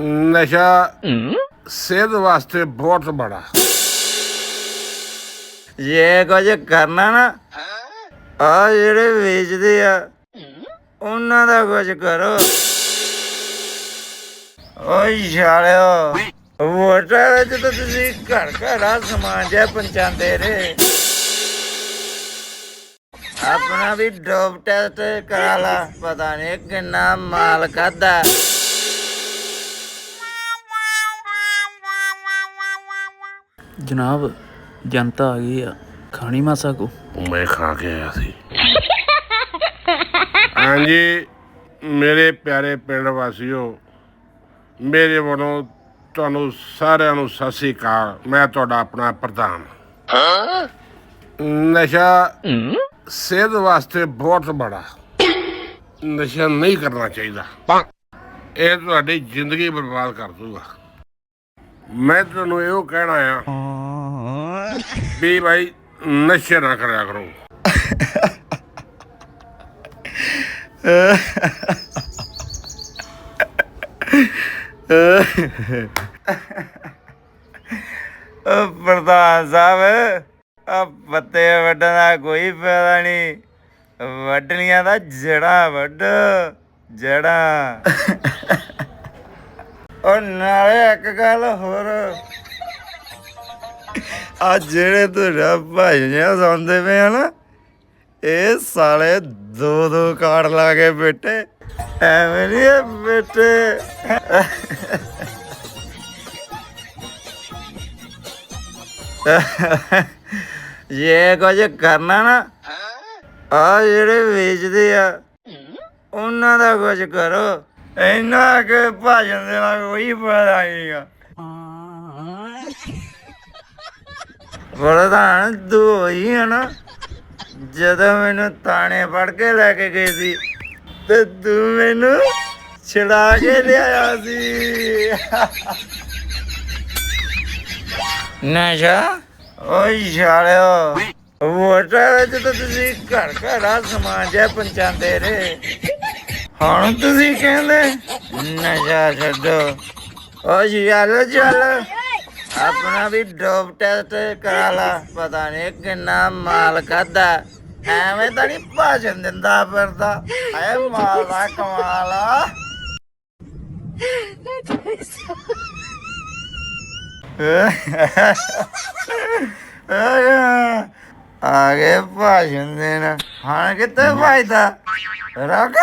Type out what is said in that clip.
ਨਸ਼ਾ ਸਿਹਤ ਵਾਸਤੇ ਬਹੁਤ ਬੜਾ ਇਹ ਕੁਝ ਕਰਨਾ ਨਾ ਆ ਜਿਹੜੇ ਵੇਚਦੇ ਆ ਉਹਨਾਂ ਦਾ ਕੁਝ ਕਰੋ। ਓਏ ਛਾਲਿਓ ਵੋਟਾਂ ਵਿੱਚ ਤਾਂ ਤੁਸੀਂ ਘਰ ਘਰ ਆ ਸਮਾਨ ਜਿਹਾ ਪਹੁੰਚਾਉਂਦੇ ਰਹੇ। ਆਪਣਾ ਵੀ ਡੋਪ ਟੈਸਟ ਕਰਾ ਲਾ ਪਤਾ ਨਹੀਂ ਕਿੰਨਾ ਮਾਲ ਖਾਦਾ ਜਨਾਬ, ਜਨਤਾ ਆ ਗਈ ਆ। ਖਾਣੀ ਮਾਸਾ ਕੋ? ਮੈਂ ਖਾ ਕੇ ਆਇਆ ਸੀ। ਹਾਂਜੀ, ਮੇਰੇ ਪਿਆਰੇ ਪਿੰਡ ਵਾਸੀਓ, ਮੇਰੇ ਵੱਲੋਂ ਤੁਹਾਨੂੰ ਸਾਰਿਆਂ ਨੂੰ ਸਤਿ ਸ੍ਰੀ ਅਕਾਲ। ਮੈਂ ਤੁਹਾਡਾ ਆਪਣਾ ਪ੍ਰਧਾਨ। ਨਸ਼ਾ ਸਿਹਤ ਵਾਸਤੇ ਬਹੁਤ ਬੜਾ। ਨਸ਼ਾ ਨਹੀਂ ਕਰਨਾ ਚਾਹੀਦਾ। ਇਹ ਤੁਹਾਡੀ ਜ਼ਿੰਦਗੀ ਬਰਬਾਦ ਕਰ ਦੂਗਾ। ਮੈਂ ਤੁਹਾਨੂੰ ਇਹੋ ਕਹਿਣਾ ਆ ਵੀ ਭਾਈ ਨਸ਼ੇ ਨਾ ਕਰਿਆ ਕਰੋ। ਓ ਪ੍ਰਧਾਨ ਸਾਹਿਬ, ਆ ਪੱਤੇ ਵੱਢਣ ਦਾ ਕੋਈ ਫਾਇਦਾ ਨਹੀਂ। ਵੱਢਣੀਆਂ ਦਾ ਜੜਾ ਵੱਢ ਜੜਾ ਉਹ ਨਾਲੇ ਇੱਕ ਗੱਲ ਹੋਰ। ਆ ਜਿਹੜੇ ਤੁਹਾਡਾ ਭਾਈਆਂ ਸੌਂਦੇ ਪਏ ਆ ਨਾ, ਇਹ ਸਾਲੇ ਦੋ ਦੋ ਕਾਰਡ ਲਾ ਕੇ ਬੈਠੇ। ਐਵੇਂ ਨਹੀਂ ਇਹ ਬੈਠੇ। ਇਹ ਕੁਝ ਕਰਨਾ ਨਾ, ਆ ਜਿਹੜੇ ਵੇਚਦੇ ਆ, ਉਹਨਾਂ ਦਾ ਕੁਝ ਕਰੋ। ਇਹਨਾਂ ਕਿ ਭਾਜਨ ਦੇ ਨਾਲ ਕੋਈ ਫਾਇਦਾ ਨਹੀਂਗਾ ਪ੍ਰਧਾਨ ਦੋ ਹੀ ਹੈ ਨਾ ਜਦੋਂ ਮੈਨੂੰ ਤਾਣੇ ਫੜ ਕੇ ਲੈ ਕੇ ਗਏ ਸੀ, ਤੇ ਤੂੰ ਮੈਨੂੰ ਛੜਾ ਕੇ ਲਿਆਇਆ ਸੀ। ਨਸ਼ਾ? ਓਏ ਛਾਲਿਓ, ਵੋਟਾਂ ਵਿੱਚ ਤਾਂ ਤੁਸੀਂ ਘਰ ਘਰ ਆ ਸਮਾਨ ਜਿਹਾ ਪਹੁੰਚਾਉਂਦੇ ਰਹੇ। ਹੁਣ ਤੁਸੀਂ ਕਹਿੰਦੇ, ਨਸ਼ਾ ਛੱਡੋ। ਓ ਚੱਲ ਚੱਲ ਆਪਣਾ ਵੀ ਡੋਪ ਟੈਸਟ ਕਰਾ ਲਾ। ਪਤਾ ਨਹੀਂ ਕਿੰਨਾ ਮਾਲ ਖਾਦਾ ਐਵੇਂ ਤਾਂ ਨਹੀਂ ਭਾਜਨ ਦਿੰਦਾ ਫਿਰਦਾ। ਐ ਮਾਲ ਦਾ ਕਮਾਲ ਆ। ਆ ਗਏ ਭਾਜਨ ਦੇਣਾ। ਹਾਂ ਕਿੱਥੇ ਫਾਇਦਾ? ਰੋਕ।